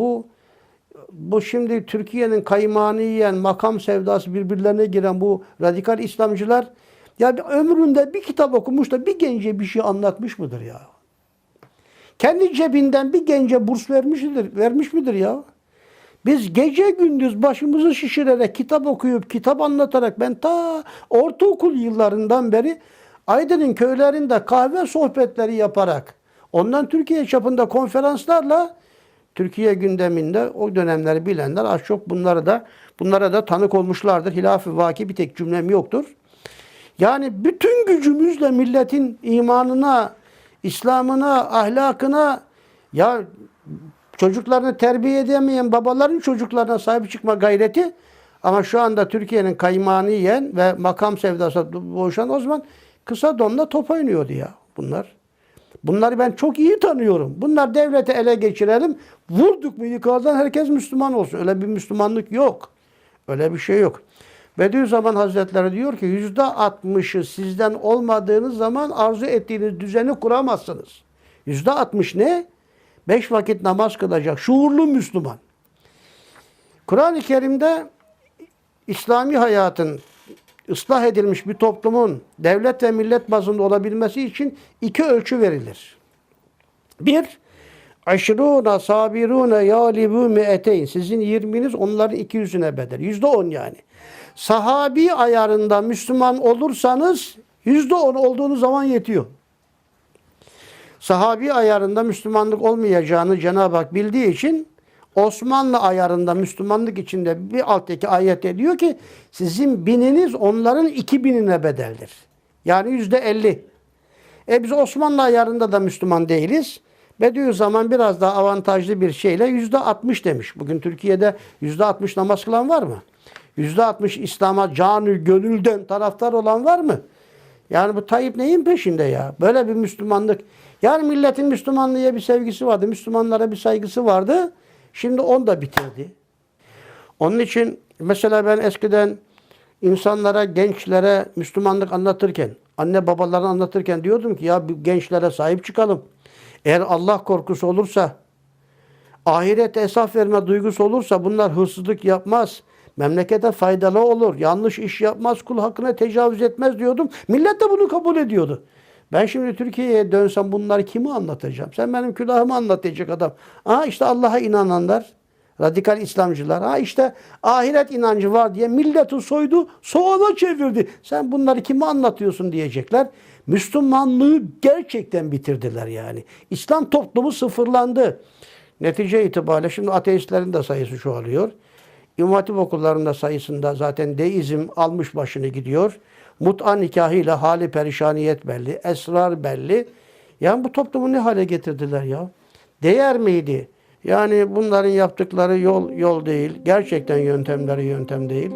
Bu bu şimdi Türkiye'nin kaymağını yiyen, makam sevdası birbirlerine giren bu radikal İslamcılar ya bir ömründe bir kitap okumuş da bir gence bir şey anlatmış mıdır ya? Kendi cebinden bir gence burs vermiş midir, vermiş midir ya? Biz gece gündüz başımızı şişirerek, kitap okuyup, kitap anlatarak ben ta ortaokul yıllarından beri Aydın'ın köylerinde kahve sohbetleri yaparak, ondan Türkiye çapında konferanslarla Türkiye gündeminde o dönemleri bilenler az çok bunları da bunlara da tanık olmuşlardır. Hilaf-ı vaki bir tek cümlem yoktur. Yani bütün gücümüzle milletin imanına, İslam'ına, ahlakına ya çocuklarını terbiye edemeyen babaların çocuklarına sahip çıkma gayreti ama şu anda Türkiye'nin kaymağını yiyen ve makam sevdası boğuşan o zaman kısa donla top oynuyordu ya bunlar. Bunları ben çok iyi tanıyorum. Bunlar devleti ele geçirelim. Vurduk mu yukarıdan herkes Müslüman olsun. Öyle bir Müslümanlık yok. Öyle bir şey yok. Bediüzzaman Hazretleri diyor ki yüzde altmışı sizden olmadığınız zaman arzu ettiğiniz düzeni kuramazsınız. Yüzde altmış ne? Beş vakit namaz kılacak. Şuurlu Müslüman. Kur'an-ı Kerim'de İslami hayatın ıslah edilmiş bir toplumun devlet ve millet bazında olabilmesi için iki ölçü verilir. Bir, aşruna sabiruna yalibu mi'eteyn. Sizin yirminiz onların iki yüzüne bedel. Yüzde on yani. Sahabi ayarında Müslüman olursanız yüzde on olduğunuz zaman yetiyor. Sahabi ayarında Müslümanlık olmayacağını Cenab-ı Hak bildiği için Osmanlı ayarında Müslümanlık içinde bir alttaki ayet diyor ki sizin bininiz onların iki binine bedeldir. Yani yüzde elli. E biz Osmanlı ayarında da Müslüman değiliz. Bediüzzaman biraz daha avantajlı bir şeyle yüzde altmış demiş. Bugün Türkiye'de yüzde altmış namaz kılan var mı? Yüzde altmış İslam'a canı gönülden taraftar olan var mı? Yani bu Tayyip neyin peşinde ya? Böyle bir Müslümanlık. Yani milletin Müslümanlığa bir sevgisi vardı. Müslümanlara bir saygısı vardı. Şimdi onu da bitirdi. Onun için mesela ben eskiden insanlara, gençlere Müslümanlık anlatırken, anne babalarına anlatırken diyordum ki ya gençlere sahip çıkalım. Eğer Allah korkusu olursa, ahirete hesap verme duygusu olursa bunlar hırsızlık yapmaz. Memlekete faydalı olur. Yanlış iş yapmaz. Kul hakkına tecavüz etmez diyordum. Millet de bunu kabul ediyordu. Ben şimdi Türkiye'ye dönsem bunları kime anlatacağım? Sen benim külahımı anlatacak adam. Aa işte Allah'a inananlar, radikal İslamcılar. Ha işte ahiret inancı var diye milleti soydu, soğana çevirdi. Sen bunları kime anlatıyorsun diyecekler. Müslümanlığı gerçekten bitirdiler yani. İslam toplumu sıfırlandı. Netice itibariyle şimdi ateistlerin de sayısı çoğalıyor. İmam Hatip okullarında sayısında zaten deizm almış başını gidiyor. Mut'a nikahıyla hali perişaniyet belli, esrar belli. Yani bu toplumu ne hale getirdiler ya? Değer miydi? Yani bunların yaptıkları yol yol değil. Gerçekten yöntemleri yöntem değil.